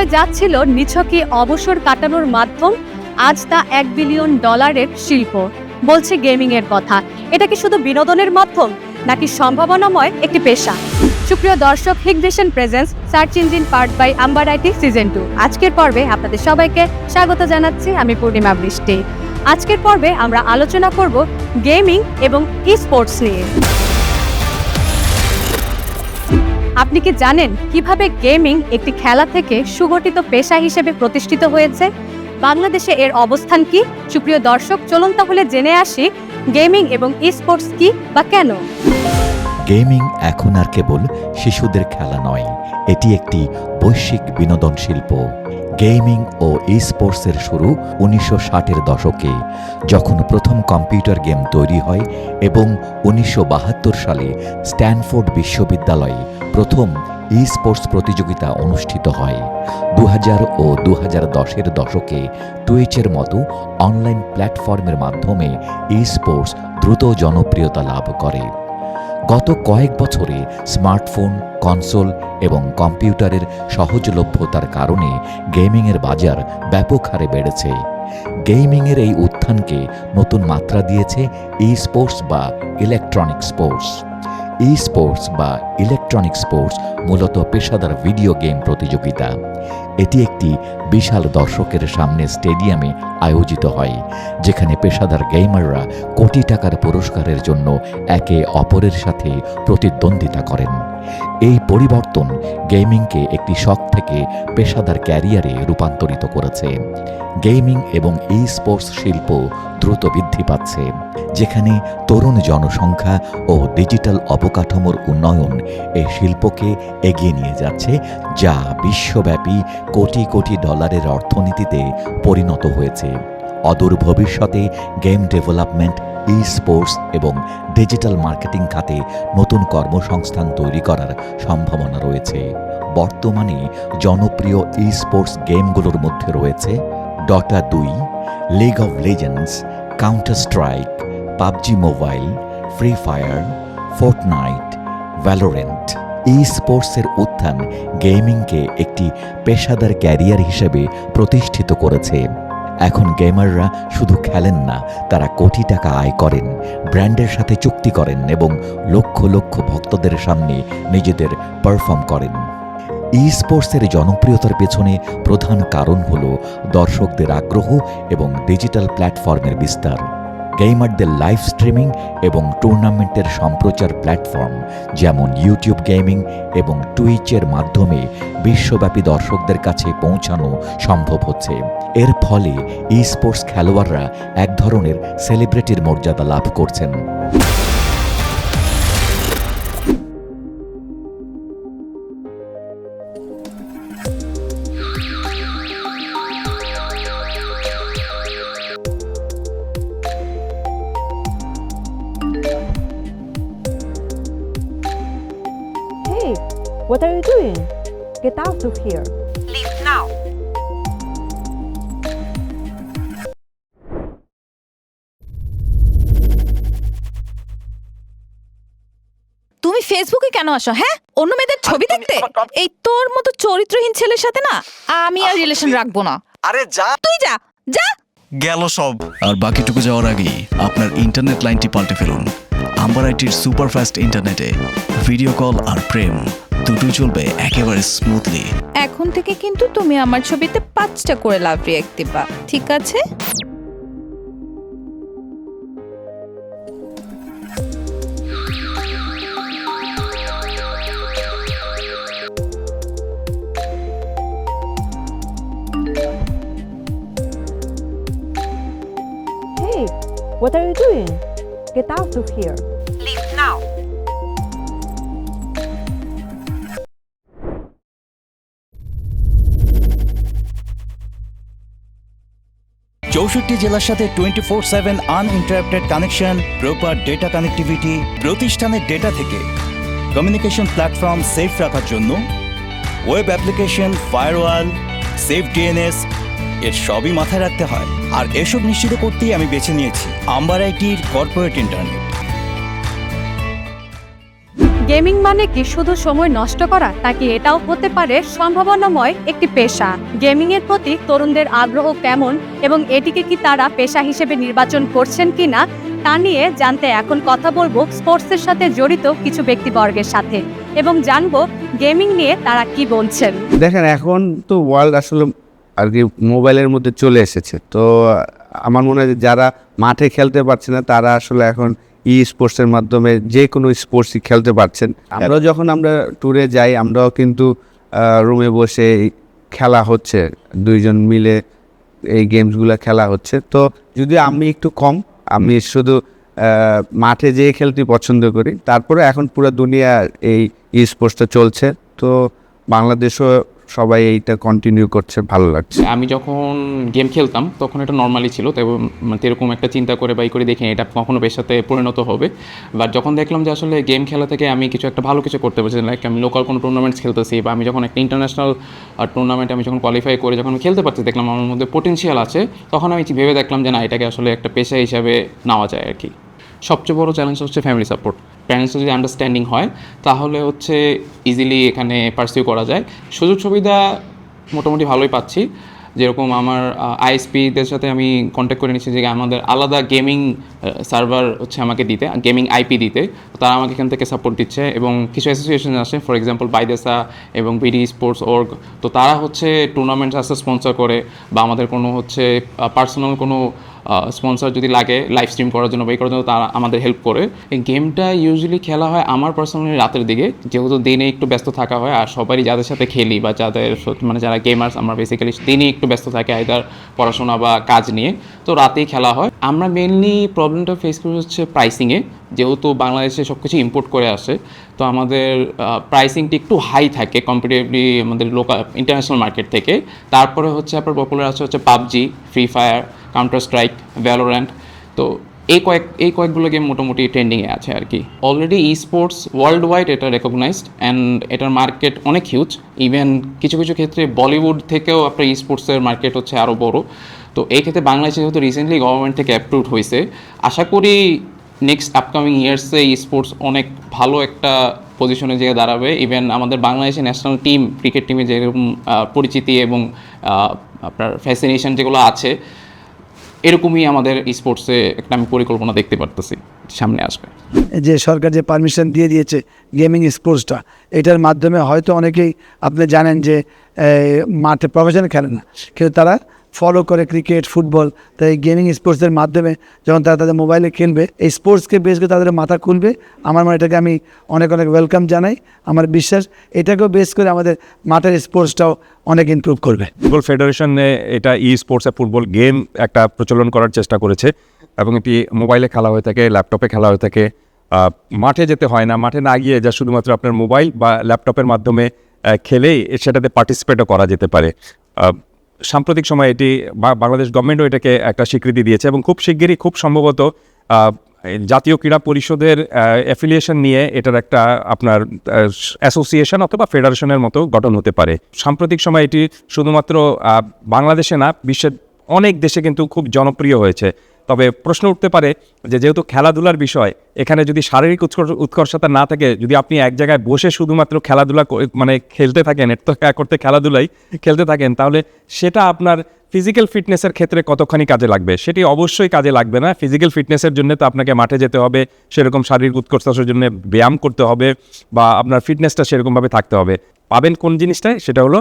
সময় যাচ্ছিল নিছকে অবসর কাটানোর মাধ্যম, আজ তা এক বিলিয়ন ডলারের শিল্প। বলছে গেমিং এর কথা। এটা কি শুধু বিনোদনের মাধ্যম, নাকি সম্ভাবনাময় একটি পেশা? সুপ্রিয় দর্শক Hikvision presents search engine powered by Amber IT season two আজকের পর্বে আপনাদের সবাইকে স্বাগত জানাচ্ছি আমি পূর্ণিমা বৃষ্টি। আজকের পর্বে আমরা আলোচনা করব গেমিং এবং ই স্পোর্টস নিয়ে। আপনি কি জানেন কীভাবে গেমিং একটি খেলা থেকে সুগঠিত পেশা হিসেবে প্রতিষ্ঠিত হয়েছে? বাংলাদেশে এর অবস্থান কি? সুপ্রিয় দর্শক, চলুন তাহলে জেনে আসি গেমিং এবং ই স্পোর্টস কি বা কেন? গেমিং এখন আর কেবল শিশুদের খেলা নয়, এটি একটি বৈশ্বিক বিনোদন শিল্প। গেমিং ও স্পোর্টসের শুরু উনিশশো ষাটের দশকে, যখন প্রথম কম্পিউটার গেম তৈরি হয় এবং উনিশশো বাহাত্তর সালে স্ট্যানফোর্ড বিশ্ববিদ্যালয়ে প্রথম ই স্পোর্টস প্রতিযোগিতা অনুষ্ঠিত হয়। দু হাজার ও দু হাজার দশের দশকে টুইচের মতো অনলাইন প্ল্যাটফর্মের মাধ্যমে ই স্পোর্টস দ্রুত জনপ্রিয়তা লাভ করে। গত কয়েক বছরে স্মার্টফোন কনসোল এবং কম্পিউটারের সহজলভ্যতার কারণে গেমিংয়ের বাজার ব্যাপক হারে বেড়েছে। গেমিংয়ের এই উত্থানকে নতুন মাত্রা দিয়েছে ই স্পোর্টস বা ইলেকট্রনিক স্পোর্টস ই স্পোর্টস বা ইলেকট্রনিক স্পোর্টস মূলত পেশাদার ভিডিও গেম প্রতিযোগিতা। এটি একটি বিশাল দর্শকের সামনে স্টেডিয়ামে আয়োজিত হয়, যেখানে পেশাদার গেমাররা কোটি টাকার পুরস্কারের জন্য একে অপরের সাথে প্রতিদ্বন্দ্বিতা করেন। এই পরিবর্তন গেমিংকে একটি শখ থেকে পেশাদার ক্যারিয়ারে রূপান্তরিত করেছে। গেমিং এবং ই স্পোর্টস শিল্প দ্রুত বৃদ্ধি পাচ্ছে, যেখানে তরুণ জনসংখ্যা ও ডিজিটাল অবকাঠামোর উন্নয়ন এই শিল্পকে এগিয়ে নিয়ে যাচ্ছে, যা বিশ্বব্যাপী কোটি কোটি ডলারের অর্থনীতিতে পরিণত হয়েছে। অদূর ভবিষ্যতে গেম ডেভেলপমেন্ট ই স্পোর্টস এবং ডিজিটাল মার্কেটিং খাতে নতুন কর্মসংস্থান তৈরি করার সম্ভাবনা রয়েছে। বর্তমানে জনপ্রিয় ই স্পোর্টস গেমগুলোর মধ্যে রয়েছে ডটা দুই league of legends counter strike PUBG mobile free fire Fortnite Valorant ই স্পোর্টসের উত্থান গেমিংকে একটি পেশাদার ক্যারিয়ার হিসেবে প্রতিষ্ঠিত করেছে। এখন গেমাররা শুধু খেলেন না, তারা কোটি টাকা আয় করেন, ব্র্যান্ডের সাথে চুক্তি করেন এবং লক্ষ লক্ষ ভক্তদের সামনে নিজেদের পারফর্ম করেন। ই স্পোর্টসের জনপ্রিয়তার পেছনে প্রধান কারণ হল দর্শকদের আগ্রহ এবং ডিজিটাল প্ল্যাটফর্মের বিস্তার। গেমারদের লাইভ স্ট্রিমিং এবং টুর্নামেন্টের সম্প্রচার প্ল্যাটফর্ম, যেমন ইউটিউব গেমিং এবং টুইচের মাধ্যমে বিশ্বব্যাপী দর্শকদের কাছে পৌঁছানো সম্ভব হচ্ছে। এর ফলে ই স্পোর্টস খেলোয়াড়রা এক ধরনের সেলিব্রিটির মর্যাদা লাভ করছেন। Here. Leave now. তুমি ফেসবুকে কেন আসো হ্যাঁ? অন্য মেয়েদের ছবি দেখতে? এই তোর মতো চরিত্রহীন ছেলের সাথে না আমি আর রিলেশন রাখব না। আরে যা। তুই যা যা। গেল সব। আর বাকিটুকু যাওয়ার আগেই আপনার ইন্টারনেট লাইনটি পাল্টে ফেলুন। আম্বার আইটির সুপারফাস্ট ইন্টারনেটে ভিডিও কল আর প্রেম। দুটোই চলবে একেবারে স্মুথলি এখন থেকে কিন্তু তুমি আমার ছবিতে পাঁচটা করে লাভ রিয়াক্ট দিবা ঠিক আছে Hey, what are you doing? Get out of here. Leave now. চৌষট্টি জেলার সাথে twenty four seven uninterrupted connection proper data connectivity প্রতিষ্ঠানের ডেটা থেকে। কমিউনিকেশন প্ল্যাটফর্ম সেফ রাখার জন্য web application firewall safe DNS এর সবই মাথায় রাখতে হয়। আর এসব নিশ্চিত করতেই আমি বেছে নিয়েছি। আম্বার আইটির কর্পোরেট ইন্টারনেট গেমিং মানে কি? শুধু সময় নষ্ট করা? নাকি এটাও হতে পারে সম্ভাবনাময় একটি পেশা? গেমিং এর প্রতি তরুণদের আগ্রহ কেমন? এবং এটিকে কি তারা পেশা হিসেবে নির্বাচন করছেন কিনা? তা নিয়ে জানতে এখন কথা বলব স্পোর্টসের সাথে জড়িত কিছু ব্যক্তিবর্গের সাথে। এবং জানব গেমিং নিয়ে তারা কি বলছেন। দেখেন, এখন তো ওয়ার্ল্ড আসলে আর কি মোবাইলের মধ্যে চলে এসেছে। তো আমার মনে হয় যারা মাঠে খেলতে পারছে না, তারা আসলে এখন ই স্পোর্টসের মাধ্যমে যে কোনো স্পোর্টসই খেলতে পারছেন। আমরা যখন আমরা ট্যুরে যাই আমরাও কিন্তু রুমে বসে খেলা হচ্ছে। দুইজন মিলে এই গেমসগুলো খেলা হচ্ছে। তো যদি আমি একটু কম আমি শুধু মাঠে যেয়ে খেলতে পছন্দ করি। তারপরে এখন পুরো দুনিয়া এই ই স্পোর্টসটা চলছে। তো বাংলাদেশও সবাই এইটা কন্টিনিউ করছে, ভালো লাগছে। আমি যখন গেম খেলতাম, তখন এটা নর্মালি ছিল, তো মানে এরকম একটা চিন্তা করে বাই করে দেখি, এটা কখনো পেশাতে পরিণত হবে। বাট যখন দেখলাম যে আসলে গেম খেলা থেকে আমি কিছু একটা ভালো কিছু করতে পারছি লাইক আমি লোকাল কোনো টুর্নামেন্টস খেলতেছি, বা আমি যখন একটা ইন্টারন্যাশনাল টুর্নামেন্টে আমি যখন কোয়ালিফাই করে, যখন আমি খেলতে পারছি, দেখলাম আমার মধ্যে পোটেনশিয়াল আছে, তখন আমি ভেবে দেখলাম যে না, এটাকে আসলে একটা পেশা হিসাবে নেওয়া যায় আর কি। সবচেয়ে বড় চ্যালেঞ্জ হচ্ছে ফ্যামিলি সাপোর্ট প্যারেন্টস যদি আন্ডারস্ট্যান্ডিং হয়, তাহলে হচ্ছে ইজিলি এখানে পার্সিউ করা যায়। সুযোগ সুবিধা মোটামুটি ভালোই পাচ্ছি। যেরকম আমার আইএসপিদের সাথে আমি কন্ট্যাক্ট করে নিচ্ছি যে আমাদের আলাদা গেমিং সার্ভার হচ্ছে আমাকে দিতে গেমিং আইপি দিতে। তারা আমাকে এখান থেকে সাপোর্ট দিচ্ছে এবং কিছু অ্যাসোসিয়েশন আছে ফর এক্সাম্পল বাইদেসা এবং বিডি স্পোর্টস অর্গ তো তারা হচ্ছে টুর্নামেন্ট আসতে স্পন্সর করে বা আমাদের কোনো হচ্ছে পার্সোনাল কোনো স্পন্সর যদি লাগে লাইভ স্ট্রিম করার জন্য বা করার জন্য তারা আমাদের হেল্প করে। এই গেমটা ইউজুয়ালি খেলা হয় আমার পার্সোনালি রাতের দিকে, যেহেতু দিনে একটু ব্যস্ত থাকা হয় আর সবারই যাদের সাথে খেলি বা যাদের মানে যারা গেমার্স আমরা বেসিক্যালি দিনে একটু ব্যস্ত থাকে আইদার পড়াশোনা বা কাজ নিয়ে। তো রাতেই খেলা হয়। আমরা মেনলি প্রবলেমটা ফেস করি হচ্ছে প্রাইসিংয়ে যেহেতু বাংলাদেশে সব কিছু ইম্পোর্ট করে আসে। তো আমাদের প্রাইসিংটি একটু হাই থাকে কম্পিটিভলি আমাদের লোকাল ইন্টারন্যাশনাল মার্কেট থেকে। তারপরে হচ্ছে আপনার পপুলার আছে হচ্ছে PUBG free fire counter strike Valorant তো এই কয়েক, এই কয়েকগুলো গেম মোটামুটি ট্রেন্ডিংয়ে আছে আর কি। Already esports world wide এটা রেকগনাইজড অ্যান্ড এটার মার্কেট অনেক হিউজ ইভেন কিছু কিছু ক্ষেত্রে বলিউড থেকেও আপনার ই স্পোর্টসের মার্কেট হচ্ছে আরও বড়। তো এই ক্ষেত্রে বাংলাদেশে যেহেতু রিসেন্টলি গভর্নমেন্ট থেকে অ্যাপ্রুভ হয়েছে, আশা করি নেক্সট আপকামিং ইয়ার্সে ই স্পোর্টস অনেক ভালো একটা পজিশনে যেয়ে দাঁড়াবে। ইভেন আমাদের বাংলাদেশের ন্যাশনাল টিম ক্রিকেট টিমে যেরকম পরিচিতি এবং আপনার ফ্যাসিনেশন যেগুলো আছে এরকমই আমাদের স্পোর্টসে একটা আমি পরিকল্পনা দেখতে পারতেছি, সামনে আসবে। যে সরকার যে পারমিশন দিয়ে দিয়েছে গেমিং স্পোর্টসটা এটার মাধ্যমে হয়তো অনেকেই আপনি জানেন যে মাঠে প্রফেশনাল খেলে না। কিন্তু তারা ফলো করে ক্রিকেট ফুটবল তাই গেমিং স্পোর্টসের মাধ্যমে যখন তারা তাদের মোবাইলে খেলবে, এই স্পোর্টসকে বেশ করে তাদের মাথা খুলবে, আমার মনে এটাকে আমি অনেক অনেক ওয়েলকাম জানাই। আমার বিশ্বাস এটাকেও বেশ করে আমাদের মাঠের স্পোর্টসটাও অনেক ইমপ্রুভ করবে। ফুটবল ফেডারেশনে এটা ই স্পোর্টসে ফুটবল গেম একটা প্রচলন করার চেষ্টা করেছে এবং এটি মোবাইলে খেলা হয়ে থাকে ল্যাপটপে খেলা হয়ে থাকে। মাঠে যেতে হয় না, মাঠে না গিয়ে যা শুধুমাত্র আপনার মোবাইল বা ল্যাপটপের মাধ্যমে খেলেই সেটাতে পার্টিসিপেটও করা যেতে পারে। সাম্প্রতিক সময়ে এটি বাংলাদেশ গভর্নমেন্টও এটাকে একটা স্বীকৃতি দিয়েছে এবং খুব শিগগিরই খুব সম্ভবত জাতীয় ক্রীড়া পরিষদের অ্যাফিলিয়েশন নিয়ে এটার একটা আপনার অ্যাসোসিয়েশন অথবা ফেডারেশনের মতো গঠন হতে পারে। সাম্প্রতিক সময় এটি শুধুমাত্র বাংলাদেশে না, বিশ্বের অনেক দেশে কিন্তু খুব জনপ্রিয় হয়েছে। তবে প্রশ্ন উঠতে পারে যে যেহেতু খেলাধুলার বিষয়, এখানে যদি শারীরিক উৎকর্ষ উৎকর্ষতা না থাকে, যদি আপনি এক জায়গায় বসে শুধুমাত্র খেলাধুলা মানে খেলতে থাকেন তো করতে খেলাধুলাই খেলতে থাকেন, তাহলে সেটা আপনার ফিজিক্যাল ফিটনেসের ক্ষেত্রে কতখানি কাজে লাগবে? সেটি অবশ্যই কাজে লাগবে না। ফিজিক্যাল ফিটনেসের জন্য তো আপনাকে মাঠে যেতে হবে, সেরকম শারীরিক উৎকর্ষতার জন্য ব্যায়াম করতে হবে বা আপনার ফিটনেসটা সেরকমভাবে থাকতে হবে। পাবেন কোন জিনিসটায়? সেটা হলো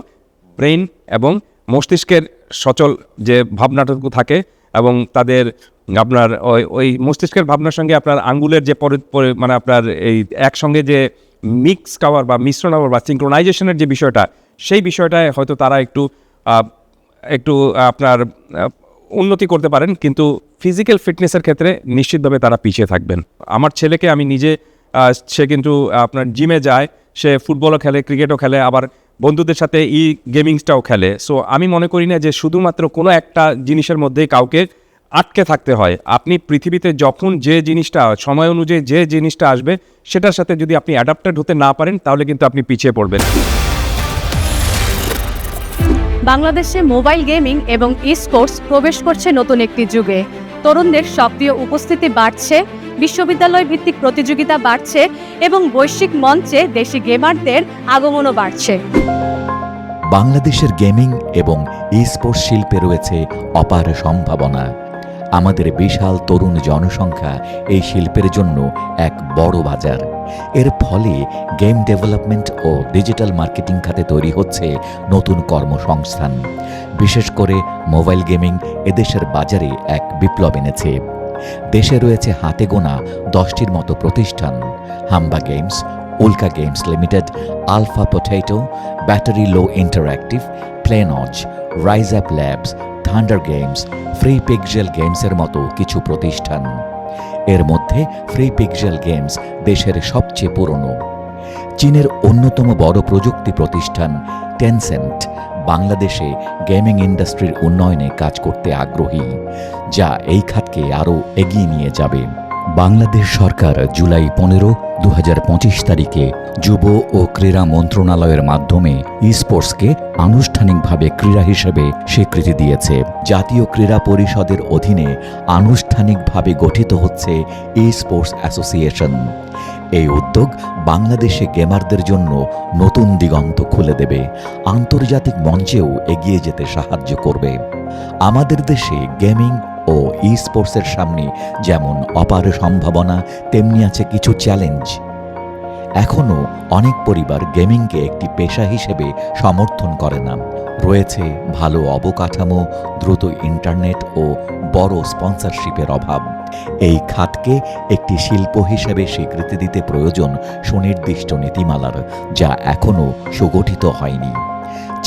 ব্রেইন এবং মস্তিষ্কের সচল যে ভাবনাটুকু থাকে এবং তাদের আপনার ওই ওই মস্তিষ্কের ভাবনার সঙ্গে আপনার আঙ্গুলের যে পরে মানে আপনার এই একসঙ্গে যে মিক্স কাওয়ার বা মিশ্রণ হওয়ার বা সিঙ্ক্রোনাইজেশনের যে বিষয়টা, সেই বিষয়টায় হয়তো তারা একটু একটু আপনার উন্নতি করতে পারেন, কিন্তু ফিজিক্যাল ফিটনেসের ক্ষেত্রে নিশ্চিতভাবে তারা পিছিয়ে থাকবেন। আমার ছেলেকে আমি নিজে সে কিন্তু আপনার জিমে যায়, সে ফুটবলও খেলে ক্রিকেটও খেলে, আবার বন্ধুদের সাথে ই গেমিংসটাও খেলে। সো আমি মনে করি না যে শুধুমাত্র কোনো একটা জিনিসের মধ্যেই কাউকে আটকে থাকতে হয়। আপনি পৃথিবীতে যখন যে জিনিসটা, সময় অনুযায়ী যে জিনিসটা আসবে, সেটার সাথে যদি আপনি অ্যাডাপ্টেড হতে না পারেন, তাহলে কিন্তু আপনি পিছিয়ে পড়বেন। বাংলাদেশে মোবাইল গেমিং এবং ই স্পোর্টস প্রবেশ করছে নতুন একটি যুগে। তরুণদের সক্রিয় উপস্থিতি বাড়ছে, বিশ্ববিদ্যালয় ভিত্তিক প্রতিযোগিতা বাড়ছে এবং বৈশ্বিক মঞ্চে দেশি গেমারদের আগমনও বাড়ছে। বাংলাদেশের গেমিং এবং ই স্পোর্টস শিল্পে রয়েছে অপার সম্ভাবনা। আমাদের বিশাল তরুণ জনসংখ্যা এই শিল্পের জন্য এক বড় বাজার। এর ফলে গেম ডেভেলপমেন্ট ও ডিজিটাল মার্কেটিং খাতে তৈরি হচ্ছে নতুন কর্মসংস্থান। বিশেষ করে মোবাইল গেমিং এদেশের বাজারে এক বিপ্লব এনেছে। দেশে রয়েছে হাতে গোনা দশটির মতো প্রতিষ্ঠান। হাম্বা games Ulka games limited Alpha Potato Battery Low Interactive প্লেনজ Rise Up Labs Thunder Games Free Pixel গেমসের মতো কিছু প্রতিষ্ঠান। এর মধ্যে ফ্রি পিকজেল গেমস দেশের সবচেয়ে পুরনো। চীনের অন্যতম বড় প্রযুক্তি প্রতিষ্ঠান টেনসেন্ট বাংলাদেশে গেমিং ইন্ডাস্ট্রির উন্নয়নে কাজ করতে আগ্রহী, যা এই খাতকে আরও এগিয়ে নিয়ে যাবে। বাংলাদেশ সরকার জুলাই পনেরো দু তারিখে যুব ও ক্রীড়া মন্ত্রণালয়ের মাধ্যমে ই স্পোর্টসকে আনুষ্ঠানিকভাবে ক্রীড়া হিসেবে স্বীকৃতি দিয়েছে। জাতীয় ক্রীড়া পরিষদের অধীনে আনুষ্ঠানিকভাবে গঠিত হচ্ছে ই স্পোর্টস অ্যাসোসিয়েশন এই উদ্যোগ বাংলাদেশে গেমারদের জন্য নতুন দিগন্ত খুলে দেবে। আন্তর্জাতিক মঞ্চেও এগিয়ে যেতে সাহায্য করবে। আমাদের দেশে গেমিং ও ই স্পোর্টসের সামনে যেমন অপার সম্ভাবনা, তেমনি আছে কিছু চ্যালেঞ্জ এখনও অনেক পরিবার গেমিংকে একটি পেশা হিসেবে সমর্থন করে না। রয়েছে ভালো অবকাঠামো, দ্রুত ইন্টারনেট ও বড় স্পন্সরশিপের অভাব। এই খাতকে একটি শিল্প হিসেবে স্বীকৃতি দিতে প্রয়োজন সুনির্দিষ্ট নীতিমালার, যা এখনও সুগঠিত হয়নি।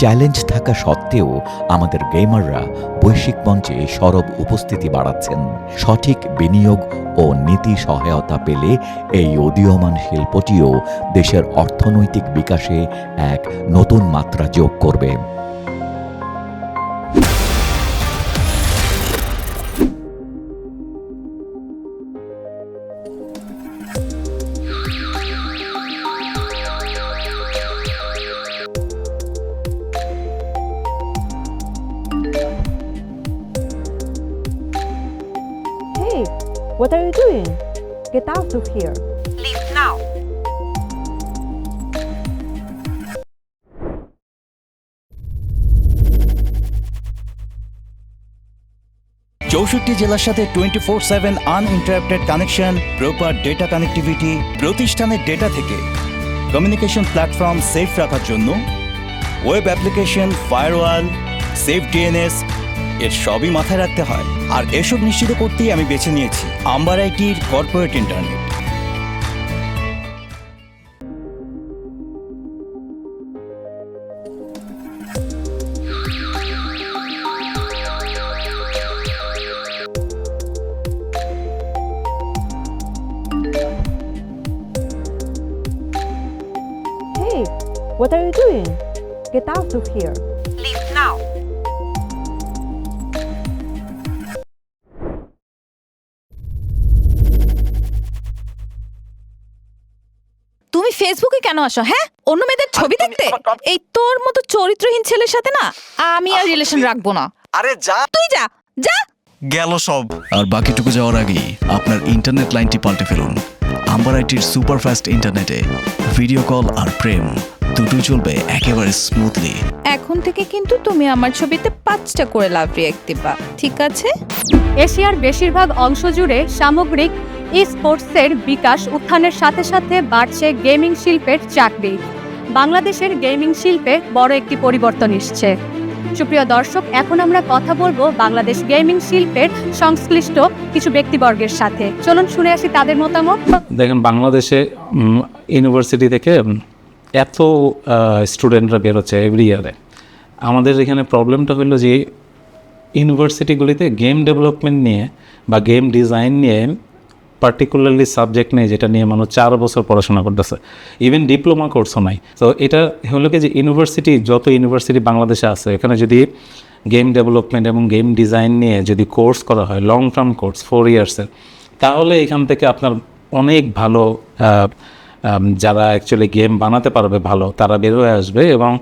চ্যালেঞ্জ থাকা সত্ত্বেও আমাদের গেমাররা বৈশ্বিক মঞ্চে সরব উপস্থিতি বাড়াচ্ছেন। সঠিক বিনিয়োগ ও নীতি সহায়তা পেলে এই উদীয়মান শিল্পটিও দেশের অর্থনৈতিক বিকাশে এক নতুন মাত্রা যোগ করবে। Here. Leave now. চৌষট্টি জেলার সাথে twenty four seven uninterrupted connection proper data connectivity প্রতিষ্ঠানের ডেটা থেকে কমিউনিকেশন প্ল্যাটফর্ম সেফ রাখার জন্য web application firewall safe DNS এর সবই মাথায় রাখতে হয় আর এসব নিশ্চিত করতেই আমি বেছে নিয়েছি amber আইটির corporate internet what are you doing? Get out of here. Leave now. তুমি ফেসবুকে কেন আসো হ্যাঁ? অন্য মেয়েদের ছবি দেখতে? এই তোর মতো চরিত্রহীন ছেলের সাথে না আমি আর রিলেশন রাখব না। আরে যা। তুই যা যা। গেল সব। আর বাকিটুকু যাওয়ার আগেই আপনার ইন্টারনেট লাইনটি পাল্টে ফেলুন। আম্বার আইটির সুপারফাস্ট ইন্টারনেটে ভিডিও কল আর প্রেম। দুটোই চলবে একেবারে স্মুথলি এখন থেকে কিন্তু তুমি আমার ছবিতে পাঁচটা করে লাভ রিয়াক্ট দিবা ঠিক আছে? এশিয়ার বেশিরভাগ অংশ জুড়ে সামগ্রিক ই স্পোর্টসের বিকাশ উত্থানের সাথে সাথে বাড়ছে গেমিং শিল্পের চাকরি। বাংলাদেশের গেমিং শিল্পে বড় একটি পরিবর্তন এসছে। সুপ্রিয় দর্শক এখন আমরা কথা বলব বাংলাদেশ গেমিং শিল্পের সংশ্লিষ্ট কিছু ব্যক্তিবর্গের সাথে। চলুন শুনে আসি তাদের মতামত। দেখেন বাংলাদেশে ইউনিভার্সিটি থেকে এত স্টুডেন্টরা বেরোচ্ছে এভরি ইয়ারে আমাদের এখানে প্রবলেমটা হলো যে ইউনিভার্সিটিগুলিতে গেম ডেভেলপমেন্ট নিয়ে বা গেম ডিজাইন নিয়ে পার্টিকুলারলি সাবজেক্ট নেই যেটা নিয়ে মানুষ চার বছর পড়াশোনা করতেছে। ইভেন ডিপ্লোমা কোর্সও নাই। তো এটা হলো কি যে ইউনিভার্সিটি যত ইউনিভার্সিটি বাংলাদেশে আছে, এখানে যদি গেম ডেভেলপমেন্ট এবং গেম ডিজাইন নিয়ে যদি কোর্স করা হয় লং টার্ম কোর্স ফোর ইয়ার্সের তাহলে এখান থেকে আপনার অনেক ভালো যারা অ্যাকচুয়ালি গেম বানাতে পারবে ভালো, তারা বের হয়ে আসবে এবং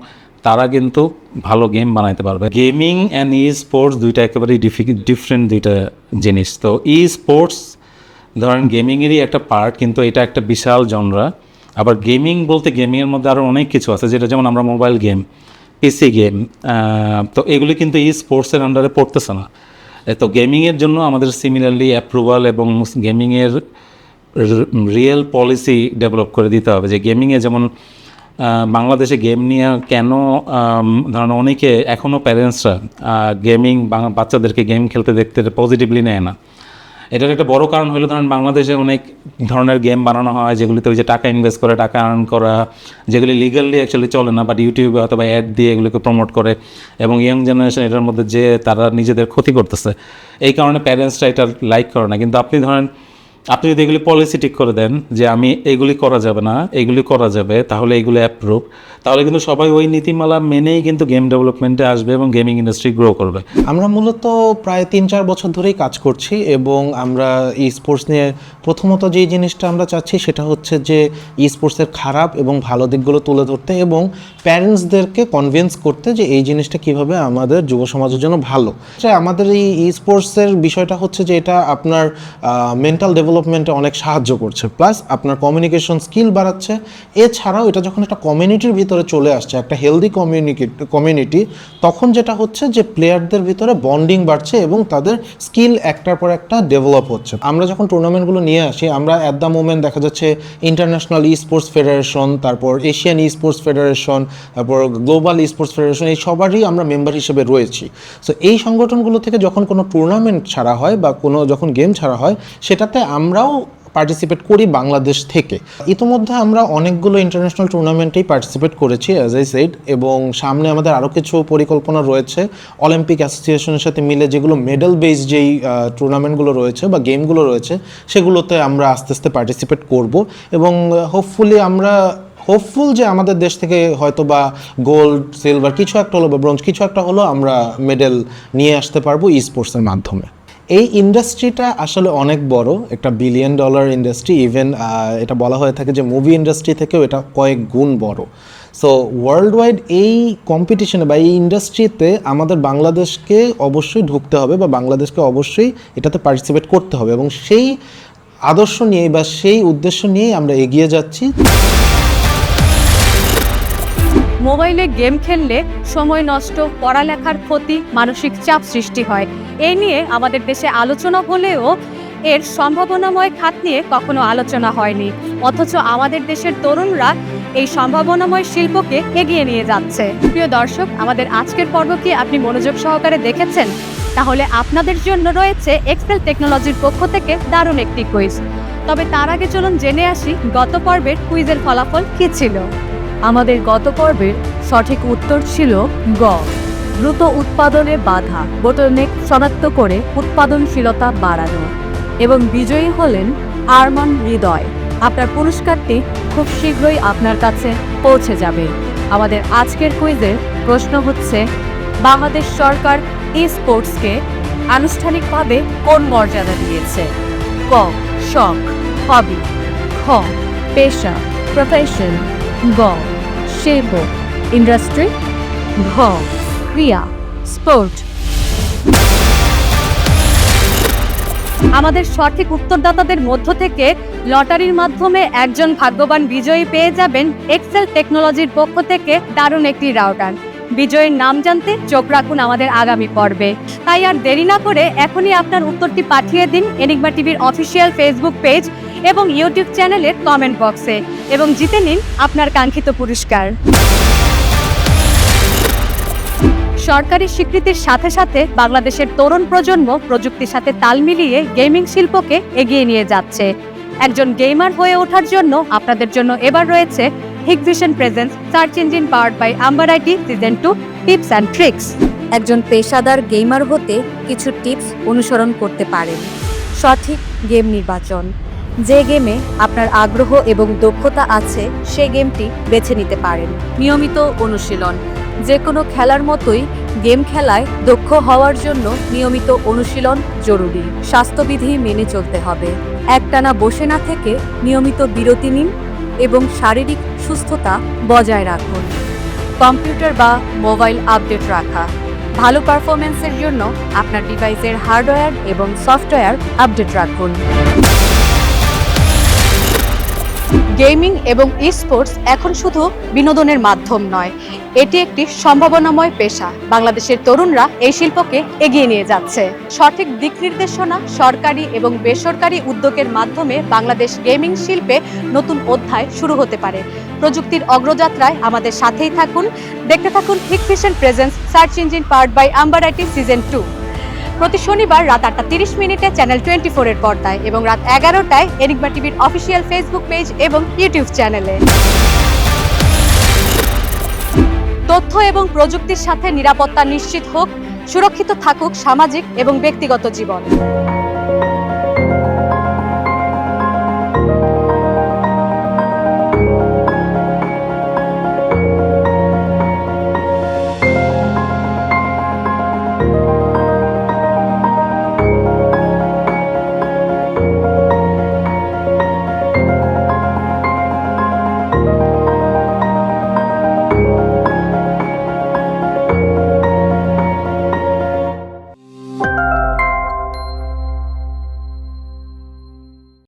তারা কিন্তু ভালো গেম বানাইতে পারবে। গেমিং অ্যান্ড ই স্পোর্টস দুইটা একেবারেই ডিফারেন্ট দুইটা জিনিস। তো ই স্পোর্টস ধরেন গেমিংয়েরই একটা পার্ট কিন্তু এটা একটা বিশাল জনরা আবার গেমিং বলতে গেমিংয়ের মধ্যে আরও অনেক কিছু আছে, যেটা যেমন আমরা মোবাইল গেম পিসি গেম তো এগুলি কিন্তু ই স্পোর্টসের আন্ডারে পড়তেছে না। তো গেমিংয়ের জন্য আমাদের সিমিলারলি অ্যাপ্রুভাল এবং গেমিংয়ের রিয়েল পলিসি ডেভেলপ করে দিতে হবে যে গেমিংয়ে যেমন বাংলাদেশে গেম নিয়ে কেন ধরেন অনেকে এখনও প্যারেন্টসরা গেমিং বাচ্চাদেরকে গেম খেলতে দেখতে পজিটিভলি নেয় না। এটার একটা বড় কারণ হলো ধরেন বাংলাদেশে অনেক ধরনের গেম বানানো হয়, যেগুলিতে ওই যে টাকা ইনভেস্ট করে, টাকা আর্ন করা, যেগুলি লিগালি অ্যাকচুয়ালি চলে না বাট ইউটিউবে অথবা অ্যাড দিয়ে এগুলোকে প্রমোট করে, এবং ইয়ং জেনারেশন এটার মধ্যে যে তারা নিজেদের ক্ষতি করতেছে। এই কারণে প্যারেন্টসরা এটা লাইক করে না। কিন্তু আপনি ধরেন আপনি যদি এগুলি পলিসি ঠিক করে দেন যে আমি এগুলি করা যাবে না, এগুলি করা যাবে, তাহলে এগুলি অ্যাপ্রুভ তাহলে কিন্তু সবাই ওই নীতিমালা মেনেই কিন্তু গেম ডেভেলপমেন্টে আসবে এবং গেমিং ইন্ডাস্ট্রি গ্রো করবে। আমরা মূলত প্রায় তিন চার বছর ধরেই কাজ করছি এবং আমরা ই স্পোর্টস নিয়ে প্রথমত যেই জিনিসটা আমরা চাচ্ছি সেটা হচ্ছে যে ই স্পোর্টসের খারাপ এবং ভালো দিকগুলো তুলে ধরতে এবং প্যারেন্টসদেরকে কনভিন্স করতে যে এই জিনিসটা কীভাবে আমাদের যুব সমাজের জন্য ভালো। যে আমাদের এই ই স্পোর্টসের বিষয়টা হচ্ছে যে এটা আপনার মেন্টাল ডেভেলপমেন্টে অনেক সাহায্য করছে। প্লাস আপনার কমিউনিকেশন স্কিল বাড়াচ্ছে। এছাড়াও এটা যখন একটা কমিউনিটির ভিতরে চলে আসছে, একটা হেলদি কমিউনিকেট কমিউনিটি তখন যেটা হচ্ছে যে প্লেয়ারদের ভিতরে বন্ডিং বাড়ছে এবং তাদের স্কিল একটার পর একটা ডেভেলপ হচ্ছে। আমরা যখন টুর্নামেন্টগুলো নিয়ে আসি, আমরা অ্যাট দ্য মোমেন্ট দেখা যাচ্ছে ইন্টারন্যাশনাল ই স্পোর্টস ফেডারেশন তারপর এশিয়ান ই স্পোর্টস ফেডারেশন তারপর গ্লোবাল ই স্পোর্টস ফেডারেশন এই সবারই আমরা মেম্বার হিসেবে রয়েছি। সো এই সংগঠনগুলো থেকে যখন কোনো টুর্নামেন্ট ছাড়া হয় বা কোনো যখন গেম ছাড়া হয়, সেটাতে আমরাও পার্টিসিপেট করি বাংলাদেশ থেকে। ইতোমধ্যে আমরা অনেকগুলো ইন্টারন্যাশনাল টুর্নামেন্টেই পার্টিসিপেট করেছি অ্যাজ আই সেড এবং সামনে আমাদের আরও কিছু পরিকল্পনা রয়েছে। অলিম্পিক অ্যাসোসিয়েশনের সাথে মিলে যেগুলো মেডেল বেস যেই টুর্নামেন্টগুলো রয়েছে বা গেমগুলো রয়েছে, সেগুলোতে আমরা আস্তে আস্তে পার্টিসিপেট করব। এবং হোপফুলি আমরা হোপফুল যে আমাদের দেশ থেকে হয়তো বা গোল্ড সিলভার কিছু একটা হলো বা ব্রোঞ্জ কিছু একটা হলো আমরা মেডেল নিয়ে আসতে পারব ই স্পোর্টসের মাধ্যমে। এই ইন্ডাস্ট্রিটা আসলে অনেক বড়, একটা বিলিয়ন ডলার ইন্ডাস্ট্রি ইভেন এটা বলা হয়ে থাকে যে মুভি ইন্ডাস্ট্রি থেকেও এটা কয়েক গুণ বড়। সো ওয়ার্ল্ড ওয়াইড এই কম্পিটিশনে বা এই ইন্ডাস্ট্রিতে আমাদের বাংলাদেশকে অবশ্যই ঢুকতে হবে বা বাংলাদেশকে অবশ্যই এটাতে পার্টিসিপেট করতে হবে এবং সেই আদর্শ নিয়েই বা সেই উদ্দেশ্য নিয়েই আমরা এগিয়ে যাচ্ছি। মোবাইলে গেম খেললে সময় নষ্ট, পড়ালেখার ক্ষতি, মানসিক চাপ সৃষ্টি হয়। এই নিয়ে আমাদের দেশে আলোচনা হলেও এর সম্ভাবনাময় খাত নিয়ে কখনো আলোচনা হয়নি। অথচ আমাদের দেশের তরুণরা এই সম্ভাবনাময় শিল্পকে এগিয়ে নিয়ে যাচ্ছে। প্রিয় দর্শক, আমাদের আজকের পর্ব কি আপনি মনোযোগ সহকারে দেখেছেন? তাহলে আপনাদের জন্য রয়েছে এক্সেল টেকনোলজির পক্ষ থেকে দারুণ একটি কুইজ তবে তার আগে চলুন জেনে আসি, গত পর্বের কুইজের ফলাফল কী ছিল? আমাদের গত পর্বের সঠিক উত্তর ছিল গ। দ্রুত উৎপাদনে বাধা, বোটলনেক শনাক্ত করে উৎপাদনশীলতা বাড়ানো এবং বিজয়ী হলেন আরমান হৃদয়। আপনার পুরস্কারটি খুব শীঘ্রই আপনার কাছে পৌঁছে যাবে। আমাদের আজকের কুইজের প্রশ্ন হচ্ছে, বাংলাদেশ সরকার ই স্পোর্টসকে আনুষ্ঠানিকভাবে কোন মর্যাদা দিয়েছে? ক, শখ, হবি, খ, পেশা প্রফেশন গ শিল্প ইন্ডাস্ট্রি ঘ ক্রিয়া, স্পোর্ট। আমাদের সঠিক উত্তরদাতাদের মধ্য থেকে লটারির মাধ্যমে একজন ভাগ্যবান বিজয়ী পেয়ে যাবেন এক্সেল টেকনোলজির পক্ষ থেকে দারুণ একটি রাউটার। বিজয়ের নাম জানতে চোখ রাখুন আমাদের আগামী পর্বে। তাই আর দেরি না করে এখনই আপনার উত্তরটি পাঠিয়ে দিন এনিগমা টিভির অফিসিয়াল ফেসবুক পেজ এবং ইউটিউব চ্যানেলের কমেন্ট বক্সে এবং জিতে নিন আপনার কাঙ্ক্ষিত পুরস্কার। সরকারি স্বীকৃতির সাথে সাথে বাংলাদেশের তরুণ প্রজন্ম প্রযুক্তির সাথে তাল মিলিয়ে গেমিং শিল্পকে এগিয়ে নিয়ে যাচ্ছে। একজন গেমার হয়ে ওঠার জন্য আপনাদের জন্য এবার রয়েছে Hikvision presents search engine powered by Amber IT season two tips and tricks একজন পেশাদার গেমার হতে কিছু টিপস অনুসরণ করতে পারেন। সঠিক গেম নির্বাচন। যে গেমে আপনার আগ্রহ এবং দক্ষতা আছে সেই গেমটি বেছে নিতে পারেন। নিয়মিত অনুশীলন। যে কোনো খেলার মতোই গেম খেলায় দক্ষ হওয়ার জন্য নিয়মিত অনুশীলন জরুরি। স্বাস্থ্যবিধি মেনে চলতে হবে। একটানা বসে না থেকে নিয়মিত বিরতি নিন এবং শারীরিক সুস্থতা বজায় রাখুন। কম্পিউটার বা মোবাইল আপডেট রাখা। ভালো পারফরমেন্সের জন্য আপনার ডিভাইসের হার্ডওয়্যার এবং সফটওয়্যার আপডেট রাখুন। গেমিং এবং স্পোর্টস এখন শুধু বিনোদনের মাধ্যম নয়। এটি একটি সম্ভাবনাময় পেশা। বাংলাদেশের তরুণরা এই শিল্পকে এগিয়ে নিয়ে যাচ্ছে। সঠিক দিক নির্দেশনা সরকারি এবং বেসরকারি উদ্যোগের মাধ্যমে বাংলাদেশ গেমিং শিল্পে নতুন অধ্যায় শুরু হতে পারে। প্রযুক্তির অগ্রযাত্রায় আমাদের সাথেই থাকুন। দেখতে থাকুন হিক presents search engine powered by Amber IT season two প্রতি শনিবার রাত আটটা তিরিশ মিনিটে চ্যানেল টোয়েন্টি ফোরের পর্দায় এবং রাত এগারোটায় এনিকমা টিভির অফিসিয়াল ফেসবুক পেজ এবং ইউটিউব চ্যানেলে। তথ্য এবং প্রযুক্তির সাথে নিরাপত্তা নিশ্চিত হোক, সুরক্ষিত থাকুক সামাজিক এবং ব্যক্তিগত জীবন।